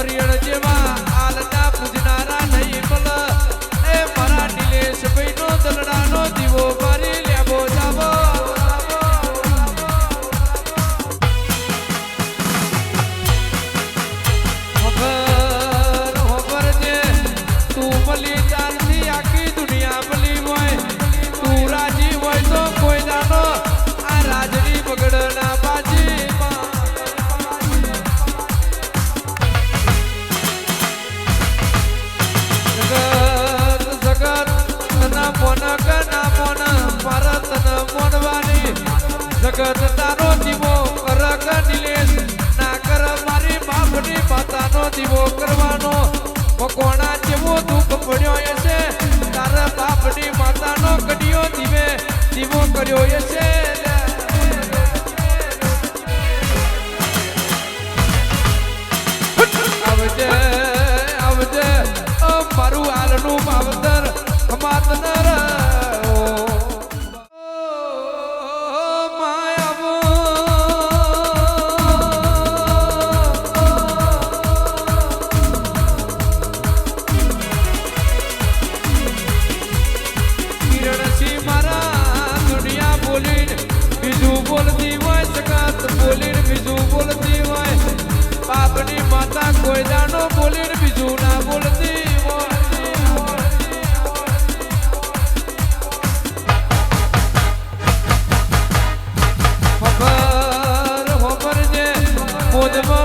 હરિયણ જેવા. દીવો કરવાનો. મકોણા જેવો દુઃખ પડ્યો છે. તારા બાપની માતાનો કડિયો દીવે. દીવો કર્યો છે. આવજે આવજે મારું હાલનું માવતર કમાત ન માતા કોયડાનો બોલે બીજું ના બોલતી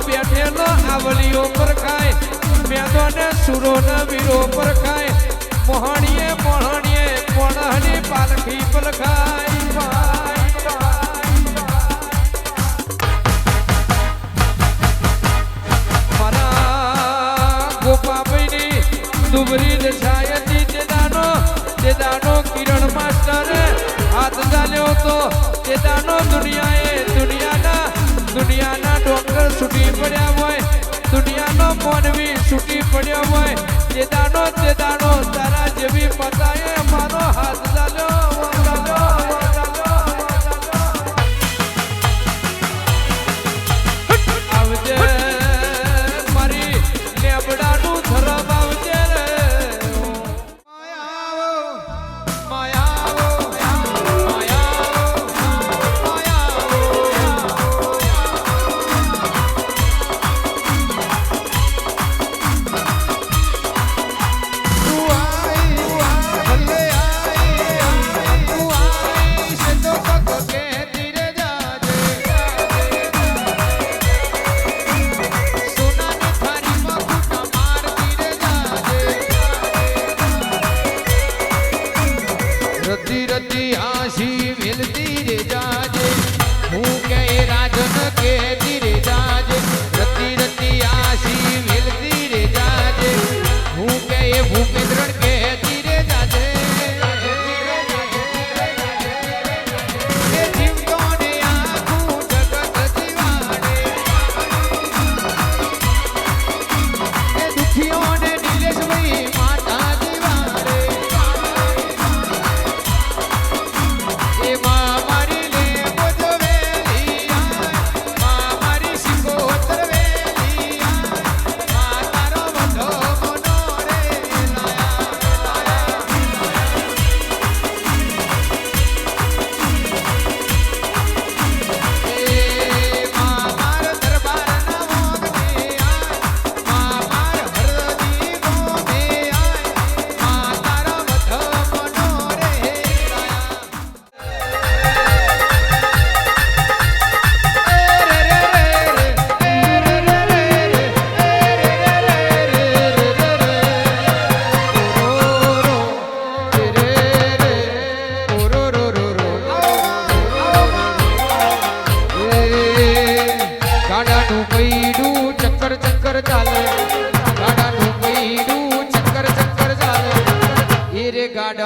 બેઠેલો આવલીઓ પર ખાય, મેદો ને સુરો ના પર ખાય, મોહણીએ મોહણીએ મોણહની પાલખી પર ખાય. સુબરીદ છાયતી તે દાનો તે દાનો કિરણ માસ્ટરે હાથ ચાલ્યો તો તે દાનો દુનિયાએ દુનિયાના દુનિયાના ડોક્ટર છૂટી પડ્યા હોય. દુનિયાનો મોનવી છૂટી પડ્યો હોય. તે દાનો તે તારા જેવી પતાએ ધીરે જાજે. હું કે રાજન કે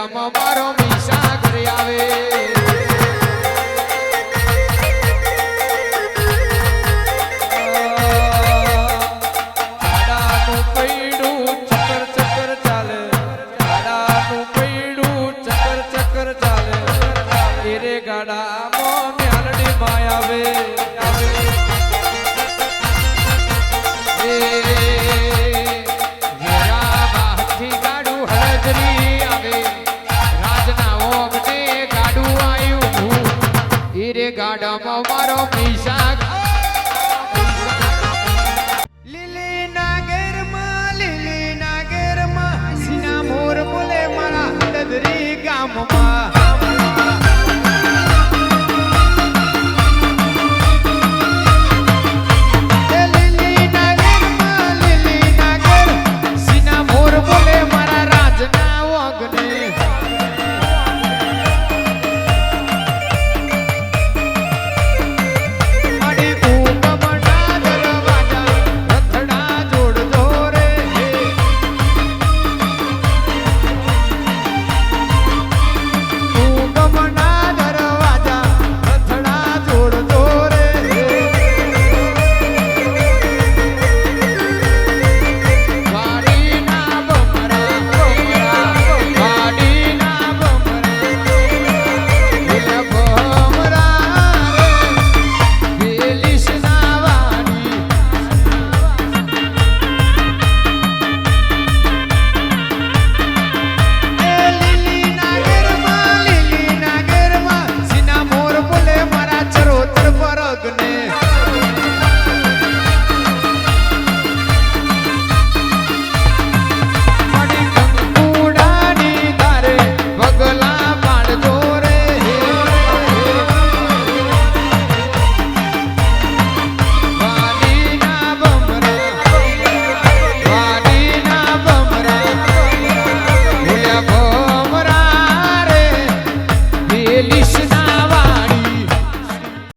ગાડામાં મારો રાજના ઓમને